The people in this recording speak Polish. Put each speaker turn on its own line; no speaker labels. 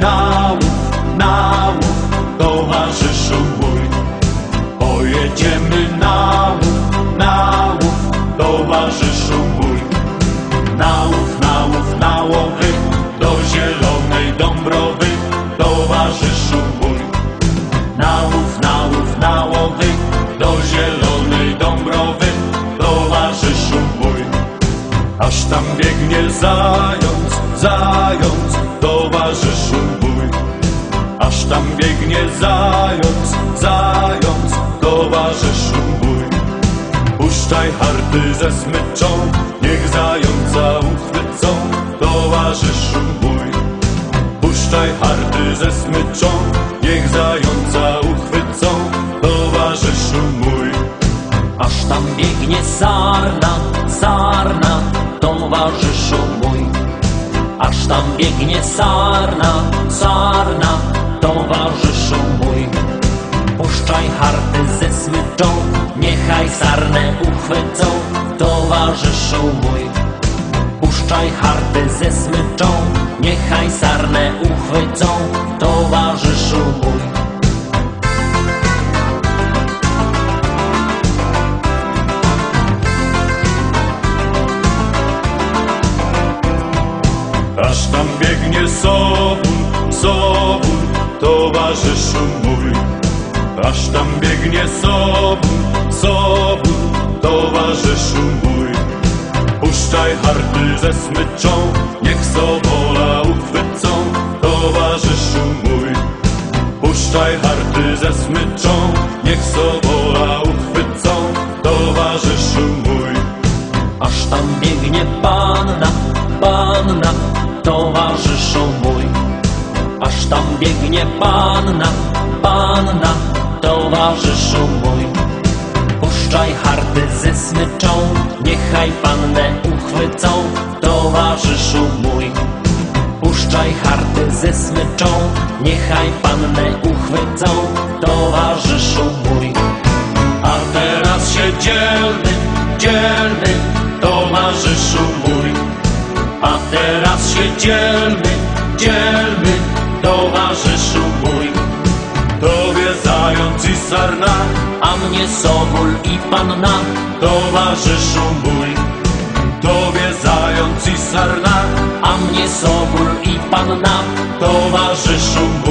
sygnałów, nałów, towarzyszu mój. Pojedziemy nałów, nałów, towarzyszu mój. Nałów, nałów, nałowych, do zielonej dąbrowy, towarzyszu mój. Nałów, nałów, nałowych, do zielonej dąbrowy, towarzyszu mój. Aż tam biegnie zając, zając, towarzyszu mój. Puszczaj hardy ze smyczą, niech zająca uchwycą, towarzyszu mój. Puszczaj hardy ze smyczą, niech zająca uchwycą, towarzyszu mój. Aż tam biegnie sarna, sarna, towarzyszu mój. Aż tam biegnie sarna, niechaj sarnę uchwycą, towarzyszu mój. Puszczaj harty ze smyczą, niechaj sarnę uchwycą, towarzyszu mój. Aż tam biegnie sobór, sobór, towarzyszu mój. Aż tam biegnie sobór, towarzyszu mój. Puszczaj harty ze smyczą, niech sobola uchwycą, towarzyszu mój. Puszczaj harty ze smyczą, niech sobola uchwycą, towarzyszu mój. Aż tam biegnie panna, panna, towarzyszu mój. Aż tam biegnie panna, panna, towarzyszu mój. Smyczą, niechaj pannę uchwycą, towarzyszu mój. Puszczaj harty ze smyczą, niechaj pannę uchwycą, towarzyszu mój. A teraz się dzielmy, dzielmy, towarzyszu mój. A teraz się dzielmy, dzielmy, towarzyszu mój. Tobie zając i sarna, A mnie Soból i Panna, towarzyszu mój. Tobie zając i sarna, a mnie Soból i Panna, towarzyszu mój.